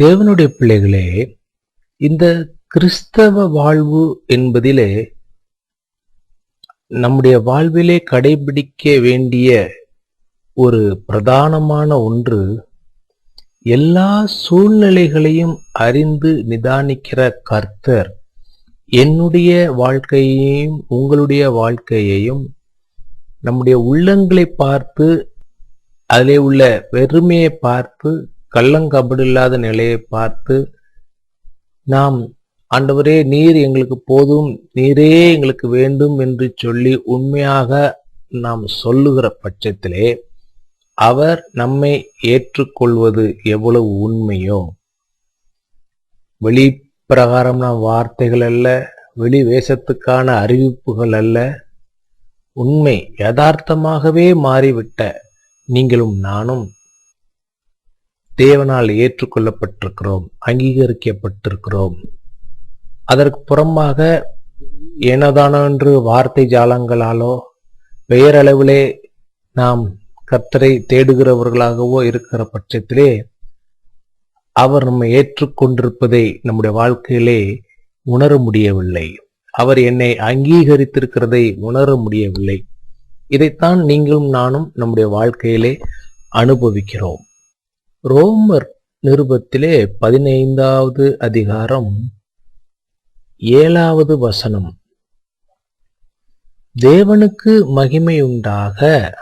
தேவனுடைய பிள்ளைகளே இந்த கிறிஸ்தவ வாழ்வு என்பதிலே நம்முடைய வாழ்விலே கடைபிடிக்க வேண்டிய ஒரு பிரதானமான ஒன்று எல்லா சூழ்நிலைகளையும் அறிந்து நிதானிக்கிற கர்த்தர் என்னுடைய வாழ்க்கையையும் உங்களுடைய வாழ்க்கையையும் நம்முடைய உள்ளங்களை பார்த்து அதிலே உள்ள வெறுமையை பார்த்து கள்ளங்கபடில்லாத நிலையை பார்த்து நாம் ஆண்டவரே நீர் எங்களுக்கு போதும் நீரே எங்களுக்கு வேண்டும் என்று சொல்லி உண்மையாக நாம் சொல்லுகிற பட்சத்திலே அவர் நம்மை ஏற்றுக்கொள்வது எவ்வளவு உண்மையோ? வெளி பிரகாரம்னா வார்த்தைகள் அல்ல வெளி வேஷத்துக்கான அறிவிப்புகள் அல்ல. உண்மை யதார்த்தமாகவே மாறிவிட்ட நீங்களும் நானும் தேவனால் ஏற்றுக்கொள்ளப்பட்டிருக்கிறோம் அங்கீகரிக்கப்பட்டிருக்கிறோம். அதற்கு புறமாக ஏனதானோ என்று வார்த்தை ஜாலங்களாலோ பெயரளவிலே நாம் கர்த்தரை தேடுகிறவர்களாகவோ இருக்கிற பட்சத்திலே அவர் நம்மை ஏற்றுக்கொண்டிருப்பதை நம்முடைய வாழ்க்கையிலே உணர முடியவில்லை. அவர் என்னை அங்கீகரித்திருக்கிறதை உணர முடியவில்லை. இதைத்தான் நீங்களும் நானும் நம்முடைய வாழ்க்கையிலே அனுபவிக்கிறோம். ரோமர் நிருபத்திலே பதினைந்தாவது அதிகாரம் ஏழாவது வசனம். தேவனுக்கு மகிமை உண்டாக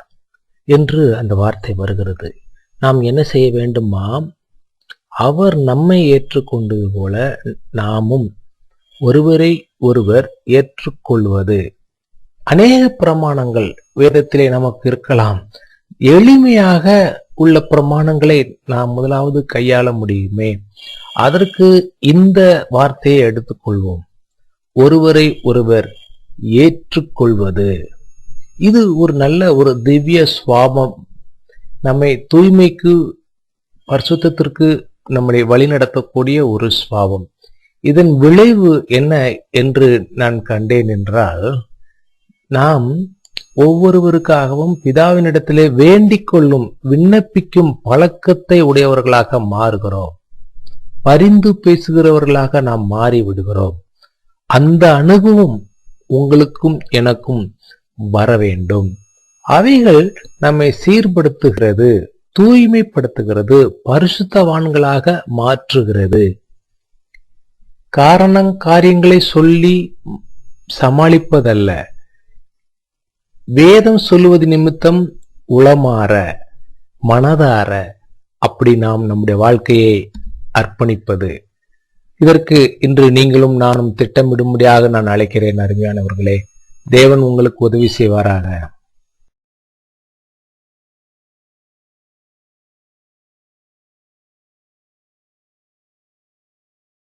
என்று அந்த வார்த்தை வருகிறது. நாம் என்ன செய்ய வேண்டுமாம் அவர் நம்மை ஏற்றுக்கொண்டது போல நாமும் ஒருவரை ஒருவர் ஏற்றுக்கொள்வது. அநேக பிரமாணங்கள் வேதத்திலே நமக்கு இருக்கலாம். எளிமையாக உள்ள பிரமாணங்களை நாம் முதலாவது கையாள முடியுமே? அதற்கு இந்த வார்த்தையை எடுத்துக்கொள்வோம் ஒருவரை ஒருவர் ஏற்றுக்கொள்வது. இது ஒரு நல்ல ஒரு திவ்ய சுவாபம். நம்மை தூய்மைக்கு பரிசுத்தத்திற்கு நம்மை வழிநடத்தக்கூடிய ஒரு சுவாபம். இதன் விளைவு என்ன என்று நான் கண்டேன் என்றால் நாம் ஒவ்வொருவருக்காகவும் பிதாவினிடத்திலே வேண்டிக் கொள்ளும் விண்ணப்பிக்கும் பழக்கத்தை உடையவர்களாக மாறுகிறோம். பரிந்து பேசுகிறவர்களாக நாம் மாறி விடுகிறோம் அந்த அனுபவம் உங்களுக்கும் எனக்கும் வர வேண்டும். அவைகள் நம்மை சீர்படுத்துகிறது தூய்மைப்படுத்துகிறது பரிசுத்தவான்களாக மாற்றுகிறது. காரணம் காரியங்களை சொல்லி சமாளிப்பதல்ல. வேதம் சொல்லுவது நிமித்தம் உளமாற மனதார அப்படி நாம் நம்முடைய வாழ்க்கையை அர்ப்பணிப்பது. இதற்கு இன்று நீங்களும் நானும் திட்டமிடும்படியாக நான் அழைக்கிறேன் அருமையானவர்களே. தேவன் உங்களுக்கு உதவி செய்வாராக.